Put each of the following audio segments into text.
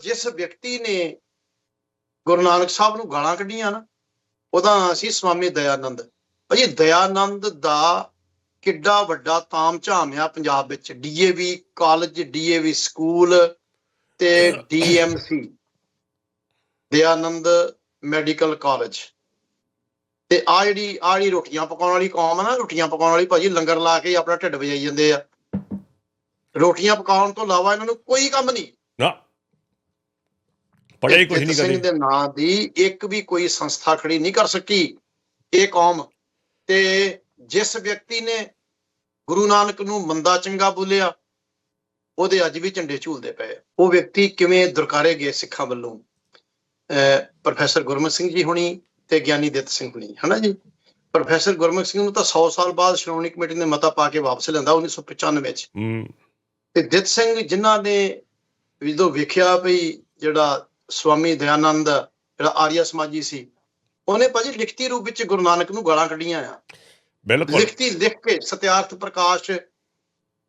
ਜਿਸ ਵਿਅਕਤੀ ਨੇ ਗੁਰੂ ਨਾਨਕ ਸਾਹਿਬ ਨੂੰ ਗਾਲਾਂ ਕੱਢੀਆਂ ਨਾ, ਉਹਦਾ ਸੀ ਸਵਾਮੀ ਦਇਆਨੰਦ। ਭਾਜੀ, ਦਇਆਨੰਦ ਦਾ ਕਿੱਡਾ ਵੱਡਾ ਤਾਮ ਝਾਮ ਪੰਜਾਬ ਵਿੱਚ। ਡੀਏਵੀ ਕਾਲਜ ਡੀਏਵੀ ਸਕੂਲ ਤੇ ਡੀਐਮਸੀ ਦਇਆਨੰਦ ਮੈਡੀਕਲ ਕਾਲਜ ਤੇ ਆ ਜਿਹੜੀ ਆ ਜਿਹੜੀ ਰੋਟੀਆਂ ਪਕਾਉਣ ਵਾਲੀ ਕੌਮ ਆ ਨਾ, ਰੋਟੀਆਂ ਪਕਾਉਣ ਵਾਲੀ ਭਾਜੀ ਲੰਗਰ ਲਾ ਕੇ ਆਪਣਾ ਢਿੱਡ ਵਜਾਈ ਜਾਂਦੇ ਆ। ਰੋਟੀਆਂ ਪਕਾਉਣ ਤੋਂ ਇਲਾਵਾ ਇਹਨਾਂ ਨੂੰ ਕੋਈ ਕੰਮ ਨਹੀਂ। ਨਾ। ਪੜਿਆ ਹੀ ਕੁਝ ਨਹੀਂ ਸਿੰਘ ਕਦੇ। ਦੇ ਨਾਂ ਦੀ ਇੱਕ ਵੀ ਕੋਈ ਸੰਸਥਾ ਖੜੀ ਨਹੀਂ ਕਰ ਸਕੀ। ਇਹ ਕੌਮ। ਤੇ ਜਿਸ ਵਿਅਕਤੀ ਨੇ ਗੁਰੂ ਨਾਨਕ ਨੂੰ ਮੰਦਾ ਚੰਗਾ ਬੋਲਿਆ ਉਹਦੇ ਅੱਜ ਵੀ ਝੰਡੇ ਝੂਲਦੇ ਪਏ। ਉਹ ਵਿਅਕਤੀ ਕਿਵੇਂ ਦੁਰਕਾਰੇ ਗਏ ਸਿੱਖਾਂ ਵੱਲੋਂ? ਪ੍ਰੋਫੈਸਰ ਗੁਰਮੁਖ ਸਿੰਘ ਜੀ ਹੁਣੀ ਤੇ ਗਿਆਨੀ ਦਿੱਤ ਸਿੰਘ ਹੁਣੀ ਹਨਾ ਜੀ? ਪ੍ਰੋਫੈਸਰ ਗੁਰਮੁਖ ਸਿੰਘ ਨੂੰ ਤਾਂ 100 ਸਾਲ ਬਾਅਦ ਸ਼੍ਰੋਮਣੀ ਕਮੇਟੀ ਨੇ ਮਤਾ ਪਾ ਕੇ ਵਾਪਸ ਲਿਆਂਦਾ 1995 ਵਿੱਚ ਤੇ ਦਿੱਤ ਸਿੰਘ ਜਿਨ੍ਹਾਂ ਨੇ ਜਦੋਂ ਵੇਖਿਆ ਵੀ ਜਿਹੜਾ ਸਵਾਮੀ ਦਇਆਨੰਦ ਜਿਹੜਾ ਆਰੀਆ ਸਮਾਜੀ ਸੀ ਉਹਨੇ ਭਾਜੀ ਲਿਖਤੀ ਰੂਪ ਵਿੱਚ ਗੁਰੂ ਨਾਨਕ ਨੂੰ ਗਾਲਾਂ ਕੱਢੀਆਂ ਆ। ਬਿਲਕੁਲ। ਲਿਖਤੀ ਲਿਖ ਕੇ ਸਤਿਆਰਥ ਪ੍ਰਕਾਸ਼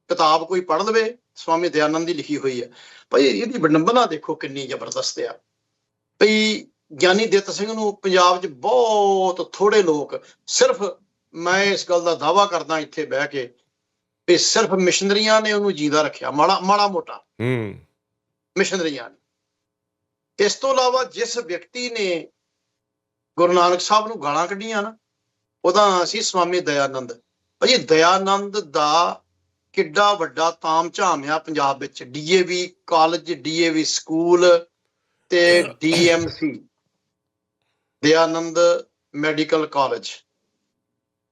ਕਿਤਾਬ ਕੋਈ ਪੜ੍ਹ ਲਵੇ ਸਵਾਮੀ ਦਇਆਨੰਦ ਦੀ ਲਿਖੀ ਹੋਈ ਹੈ ਭਾਈ ਇਹਦੀ ਵਿਡੰਬਨਾ ਦੇਖੋ ਕਿੰਨੀ ਜ਼ਬਰਦਸਤ ਆ। ਭਈ ਗਿਆਨੀ ਦਿੱਤ ਸਿੰਘ ਨੂੰ ਪੰਜਾਬ 'ਚ ਬਹੁਤ ਥੋੜੇ ਲੋਕ ਸਿਰਫ ਮੈਂ ਇਸ ਗੱਲ ਦਾ ਦਾਵਾ ਕਰਦਾ ਇੱਥੇ ਬਹਿ ਕੇ ਵੀ ਸਿਰਫ ਮਿਸ਼ਨਰੀਆਂ ਨੇ ਉਹਨੂੰ ਜੀਦਾ ਰੱਖਿਆ ਮਾੜਾ ਮਾੜਾ ਮੋਟਾ। ਹੂੰ। ਮਿਸ਼ਨਰੀਆਂ ਨੇ। ਇਸ ਤੋਂ ਇਲਾਵਾ ਜਿਸ ਵਿਅਕਤੀ ਨੇ ਗੁਰੂ ਨਾਨਕ ਸਾਹਿਬ ਨੂੰ ਗਾਲਾਂ ਕੱਢੀਆਂ ਨਾ ਉਹਦਾ ਨਾਂ ਸੀ ਸਵਾਮੀ ਦਇਆਨੰਦ। ਭਾਜੀ ਦਇਆਨੰਦ ਦਾ ਕਿੱਡਾ ਵੱਡਾ ਤਾਮ ਝਾਮ ਆ ਪੰਜਾਬ ਵਿੱਚ। ਡੀਏਵੀ ਕਾਲਜ ਡੀਏਵੀ ਸਕੂਲ ਤੇ ਡੀਐਮਸੀ ਦਇਆਨੰਦ ਮੈਡੀਕਲ ਕਾਲਜ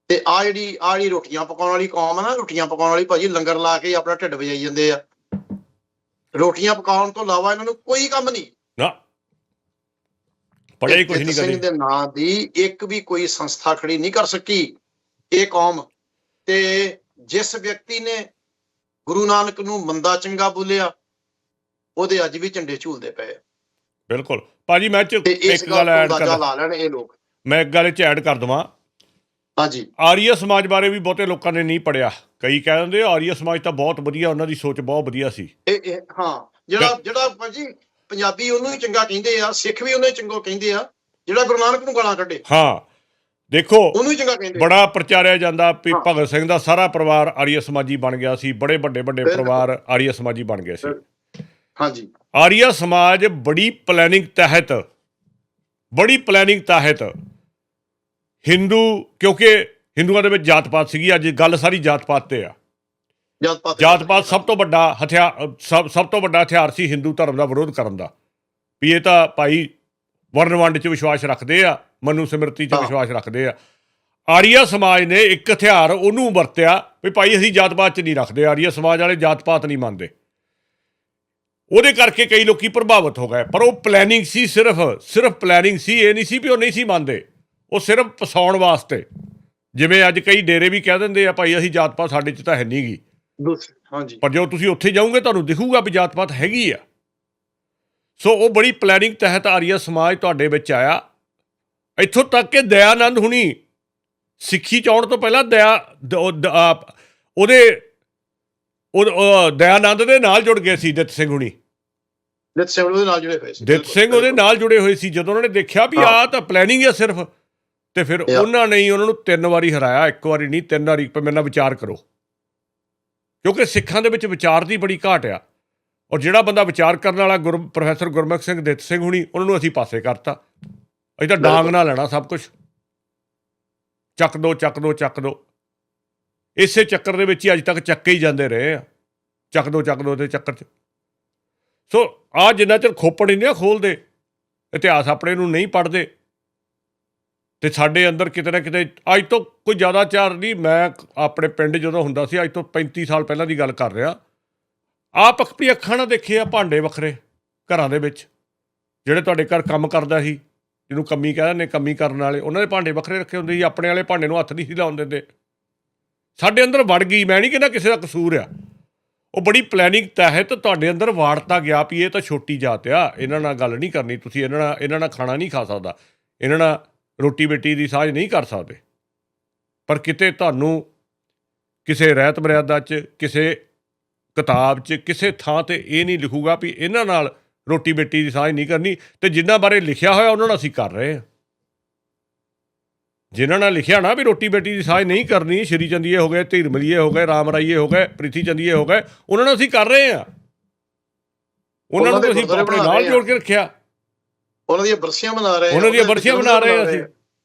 ਤੇ ਆ ਜਿਹੜੀ ਆ ਜਿਹੜੀ ਰੋਟੀਆਂ ਪਕਾਉਣ ਵਾਲੀ ਕੌਮ ਆ ਨਾ ਰੋਟੀਆਂ ਪਕਾਉਣ ਵਾਲੀ ਭਾਜੀ ਲੰਗਰ ਲਾ ਕੇ ਆਪਣਾ ਢਿੱਡ ਵਜਾਈ ਜਾਂਦੇ ਆ। ਰੋਟੀਆਂ ਪਕਾਉਣ ਤੋਂ ਇਲਾਵਾ ਇਹਨਾਂ ਨੂੰ ਕੋਈ ਕੰਮ ਨਹੀਂ। ਨਾ। ਪੜਿਆ ਹੀ ਕੁਝ ਨਹੀਂ ਸਿੰਘ ਕਦੇ। ਦੇ ਨਾਂ ਦੀ ਇੱਕ ਵੀ ਕੋਈ ਸੰਸਥਾ ਖੜੀ ਨਹੀਂ ਕਰ ਸਕੀ। ਇਹ ਕੌਮ। ਤੇ ਜਿਸ ਵਿਅਕਤੀ ਨੇ ਗੁਰੂ ਨਾਨਕ ਨੂੰ ਮੰਦਾ ਚੰਗਾ ਬੋਲਿਆ ਉਹਦੇ ਅੱਜ ਵੀ ਝੰਡੇ ਝੂਲਦੇ ਪਏ। ਬਿਲਕੁਲ। ਭਾਜੀ ਮੈਂ ਚ ਇੱਕ ਗੱਲ ਐਡ ਕਰ ਲਾ ਲੈਣ ਇਹ ਲੋਕ। ਮੈਂ ਇੱਕ ਗੱਲ ਚ ਐਡ ਕਰ ਦਵਾਂ। ਹਾਂਜੀ। ਆਰੀਆ ਸਮਾਜ ਬਾਰੇ ਵੀ ਬਹੁਤੇ ਲੋਕਾਂ ਨੇ ਨਹੀਂ ਪੜਿਆ ਕਈ ਕਹਿ ਦਿੰਦੇ ਆਰੀਆ ਸਮਾਜ ਤਾਂ ਬਹੁਤ ਵਧੀਆ ਉਹਨਾਂ ਦੀ ਸੋਚ ਬਹੁਤ ਵਧੀਆ ਸੀ। ਇਹ ਹਾਂ। ਜਿਹੜਾ ਜਿਹੜਾ ਭਾਜੀ ਪੰਜਾਬੀ ਉਹਨੂੰ ਹੀ ਚੰਗਾ ਕਹਿੰਦੇ ਆ ਸਿੱਖ ਵੀ ਉਹਨੂੰ ਹੀ ਚੰਗੋ ਕਹਿੰਦੇ ਆ ਜਿਹੜਾ ਗੁਰੂ ਨਾਨਕ ਨੂੰ ਗਾਲਾਂ ਕੱਢੇ ਹਾਂ ਦੇਖੋ ਉਹਨੂੰ ਹੀ ਚੰਗਾ ਕਹਿੰਦੇ। ਬੜਾ ਪ੍ਰਚਾਰਿਆ ਜਾਂਦਾ ਵੀ। ਭਗਤ ਸਿੰਘ ਦਾ ਸਾਰਾ ਪਰਿਵਾਰ ਆਰੀਆ ਸਮਾਜੀ ਬਣ ਗਿਆ ਸੀ ਬੜੇ ਵੱਡੇ ਵੱਡੇ। ਪਰਿਵਾਰ ਆਰੀਆ ਸਮਾਜੀ ਬਣ ਗਏ ਸੀ ਹਾਂਜੀ ਆਰੀਆ ਸਮਾਜ ਬੜੀ ਪਲੈਨਿੰਗ ਤਹਿਤ ਬੜੀ ਪਲੈਨਿੰਗ ਤਹਿਤ ਹਿੰਦੂ ਕਿਉਂਕਿ ਹਿੰਦੂਆਂ ਦੇ ਵਿੱਚ ਜਾਤ ਪਾਤ ਸੀਗੀ ਅੱਜ ਗੱਲ ਸਾਰੀ ਜਾਤ ਪਾਤ ਤੇ ਆ ਜਾਤ ਪਾਤ ਜਾਤ ਪਾਤ ਸਭ ਤੋਂ ਵੱਡਾ ਹਥਿਆਰ ਸਭ ਸਭ ਤੋਂ ਵੱਡਾ ਹਥਿਆਰ ਸੀ ਹਿੰਦੂ ਧਰਮ ਦਾ ਵਿਰੋਧ ਕਰਨ ਦਾ। ਵੀ ਇਹ ਤਾਂ ਭਾਈ ਵਰਨ ਵੰਡ 'ਚ ਵਿਸ਼ਵਾਸ ਰੱਖਦੇ ਆ ਮਨੂ ਸਿਮਰਤੀ 'ਚ। ਵਿਸ਼ਵਾਸ ਰੱਖਦੇ ਆ। ਆਰੀਆ ਸਮਾਜ ਨੇ ਇੱਕ ਹਥਿਆਰ ਉਹਨੂੰ ਵਰਤਿਆ ਵੀ ਭਾਈ ਅਸੀਂ ਜਾਤ ਪਾਤ 'ਚ ਨਹੀਂ ਰੱਖਦੇ ਆਰੀਆ ਸਮਾਜ ਵਾਲੇ ਜਾਤ ਪਾਤ ਨਹੀਂ ਮੰਨਦੇ। ਉਹਦੇ ਕਰਕੇ ਕਈ ਲੋਕੀ ਪ੍ਰਭਾਵਿਤ ਹੋ ਗਏ ਪਰ ਉਹ ਪਲੈਨਿੰਗ ਸੀ ਸਿਰਫ ਸਿਰਫ ਪਲੈਨਿੰਗ ਸੀ ਇਹ ਨਹੀਂ ਸੀ ਵੀ ਉਹ ਨਹੀਂ ਸੀ ਮੰਨਦੇ। ਉਹ ਸਿਰਫ ਫਸਾਉਣ ਵਾਸਤੇ। ਜਿਵੇਂ ਅੱਜ ਕਈ ਡੇਰੇ ਵੀ ਕਹਿ ਦਿੰਦੇ ਆ ਭਾਈ ਅਸੀਂ ਜਾਤ ਪਾਤ ਸਾਡੇ 'ਚ ਤਾਂ ਹੈ ਨਹੀਂਗੀ ਹਾਂਜੀ। ਪਰ ਜਦੋਂ ਤੁਸੀਂ ਉੱਥੇ ਜਾਓਗੇ ਤੁਹਾਨੂੰ ਦਿਖੂਗਾ ਵੀ ਜਾਤ ਪਾਤ ਹੈਗੀ ਆ। ਸੋ ਉਹ ਬੜੀ ਪਲੈਨਿੰਗ ਤਹਿਤ ਆਰੀਆ ਸਮਾਜ ਤੁਹਾਡੇ ਵਿੱਚ ਆਇਆ। ਇੱਥੋਂ ਤੱਕ ਕਿ ਦਇਆਨੰਦ ਹੁਣੀ ਸਿੱਖੀ ਚ ਆਉਣ ਤੋਂ ਪਹਿਲਾਂ ਦਇਆ ਆ, ਉਹਦੇ ਉਹ ਦਇਆਨੰਦ ਦੇ ਨਾਲ ਜੁੜ ਗਏ ਸੀ ਦਿੱਤ ਸਿੰਘ ਹੁਣੀ। ਨਿਤ ਸਿੰਘ ਉਹਦੇ ਨਾਲ ਜੁੜੇ ਹੋਏ ਸੀ ਦਿੱਤ ਸਿੰਘ ਉਹਦੇ। ਨਾਲ ਜੁੜੇ ਹੋਏ ਸੀ। ਜਦੋਂ ਉਹਨਾਂ ਨੇ ਦੇਖਿਆ ਵੀ। ਆਹ ਤਾਂ ਪਲੈਨਿੰਗ ਹੈ ਸਿਰਫ ਤੇ ਫਿਰ. ਉਹਨਾਂ ਨੇ ਹੀ ਉਹਨਾਂ ਨੂੰ ਤਿੰਨ ਵਾਰੀ ਹਰਾਇਆ। ਇੱਕ ਵਾਰੀ ਨਹੀਂ ਤਿੰਨ ਵਾਰੀ ਪਰ ਮੇਰੇ ਨਾਲ ਵਿਚਾਰ ਕਰੋ। ਕਿਉਂਕਿ ਸਿੱਖਾਂ ਦੇ ਵਿੱਚ ਵਿਚਾਰ ਦੀ ਬੜੀ ਘਾਟ ਆ। ਔਰ ਜਿਹੜਾ ਬੰਦਾ ਵਿਚਾਰ ਕਰਨ ਵਾਲਾ ਗੁਰ ਪ੍ਰੋਫੈਸਰ ਗੁਰਮੁਖ ਸਿੰਘ ਦਿੱਤ ਸਿੰਘ ਹੁਣੀ ਉਹਨਾਂ ਨੂੰ ਅਸੀਂ ਪਾਸੇ ਕਰਤਾ। ਅਸੀਂ ਤਾਂ ਡਾਂਗ। ਨਾਲ ਲੈਣਾ ਸਭ ਕੁਝ ਚੱਕ ਦੋ ਚੱਕ ਦੋ ਚੱਕ ਦੋ। ਇਸੇ ਚੱਕਰ ਦੇ ਵਿੱਚ ਹੀ ਅੱਜ ਤੱਕ ਚੱਕੇ ਹੀ ਜਾਂਦੇ ਰਹੇ ਆ। ਚੱਕ ਦੋ ਚੱਕ ਦੋ ਦੇ ਚੱਕਰ 'ਚ। ਸੋ ਆ ਜਿੰਨਾ ਚਿਰ ਖੋਪੜ ਨਹੀਂ ਨਾ ਖੋਲਦੇ ਇਤਿਹਾਸ ਆਪਣੇ ਨੂੰ ਨਹੀਂ ਪੜ੍ਹਦੇ ਤੇ ਸਾਡੇ ਅੰਦਰ ਕਿਤੇ ਨਾ ਕਿਤੇ, ਅੱਜ ਤੋਂ ਕੋਈ ਜ਼ਿਆਦਾ ਚਾਰ ਨਹੀਂ, ਮੈਂ ਆਪਣੇ ਪਿੰਡ ਜਦੋਂ ਹੁੰਦਾ ਸੀ, ਅੱਜ ਤੋਂ 35 ਸਾਲ ਪਹਿਲਾਂ ਦੀ ਗੱਲ ਕਰ ਰਿਹਾ। ਆਪ ਅੱਖੀ ਅੱਖਾਂ ਨਾਲ ਦੇਖੇ ਆ ਭਾਂਡੇ ਵੱਖਰੇ ਘਰਾਂ ਦੇ ਵਿੱਚ, ਜਿਹੜੇ ਤੁਹਾਡੇ ਘਰ ਕੰਮ ਕਰਦਾ ਸੀ, ਜਿਹਨੂੰ ਕੰਮੀ ਕਹਿੰਦੇ ਨੇ ਕੰਮੀ ਕਰਨ ਵਾਲੇ, ਉਹਨਾਂ ਦੇ ਭਾਂਡੇ ਵੱਖਰੇ ਰੱਖੇ ਹੁੰਦੇ ਸੀ, ਆਪਣੇ ਵਾਲੇ ਭਾਂਡੇ ਨੂੰ ਹੱਥ ਨਹੀਂ ਸੀ ਲਾਉਣ ਦਿੰਦੇ। ਸਾਡੇ ਅੰਦਰ ਵੜ ਗਈ, ਮੈਂ ਨਹੀਂ ਕਹਿੰਦਾ ਕਿਸੇ ਦਾ ਕਸੂਰ ਆ। ਉਹ ਬੜੀ ਪਲੈਨਿੰਗ ਤਹਿਤ ਤੁਹਾਡੇ ਅੰਦਰ ਵਾੜਤਾ ਗਿਆ ਵੀ ਇਹ ਤਾਂ ਛੋਟੀ ਜਾਤ ਆ, ਇਹਨਾਂ ਨਾਲ ਗੱਲ ਨਹੀਂ ਕਰਨੀ, ਤੁਸੀਂ ਇਹਨਾਂ ਨਾਲ ਇਹਨਾਂ ਨਾਲ ਖਾਣਾ ਨਹੀਂ ਖਾ ਸਕਦਾ, ਇਹਨਾਂ ਨਾਲ ਰੋਟੀ ਬੇਟੀ ਦੀ ਸਾਂਝ ਨਹੀਂ ਕਰ ਸਕਦੇ। ਪਰ ਕਿਤੇ ਤੁਹਾਨੂੰ ਕਿਸੇ ਰਹਿਤ ਮਰਿਆਦਾ 'ਚ ਕਿਸੇ ਕਿਤਾਬ 'ਚ ਕਿਸੇ ਥਾਂ ਤੇ ਇਹ ਨਹੀਂ ਲਿਖੂਗਾ ਵੀ ਇਹਨਾਂ ਨਾਲ ਰੋਟੀ ਬੇਟੀ ਦੀ ਸਾਂਝ ਨਹੀਂ ਕਰਨੀ ਤੇ ਜਿਨ੍ਹਾਂ ਬਾਰੇ ਲਿਖਿਆ ਹੋਇਆ ਉਹਨਾਂ ਨੂੰ ਅਸੀਂ ਕਰ ਰਹੇ ਹਾਂ। ਜਿਨ੍ਹਾਂ ਨੇ ਲਿਖਿਆ ਨਾ ਵੀ ਰੋਟੀ ਬੇਟੀ ਦੀ ਸਾਂਝ ਨਹੀਂ ਕਰਨੀ ਸ਼੍ਰੀ ਚੰਦੀਏ ਹੋ ਗਏ ਧੀਰਮਲੀਏ ਹੋ ਗਏ ਰਾਮ ਰਾਈਏ ਹੋ ਗਏ ਪ੍ਰੀਤੀ ਚੰਦੀਏ ਹੋ ਗਏ ਉਹਨਾਂ ਨੂੰ ਅਸੀਂ ਕਰ ਰਹੇ ਹਾਂ। ਉਹਨਾਂ ਨੂੰ ਅਸੀਂ ਆਪਣੇ ਨਾਲ ਜੋੜ ਕੇ ਰੱਖਿਆ। ਉਹਨਾਂ ਦੀਆਂ ਬਰਸੀਆਂ ਮਨਾ ਰਹੇ ਉਹਨਾਂ ਦੀਆਂ ਬਰਸੀਆਂ ਬਣਾ ਰਹੇ ਅਸੀਂ।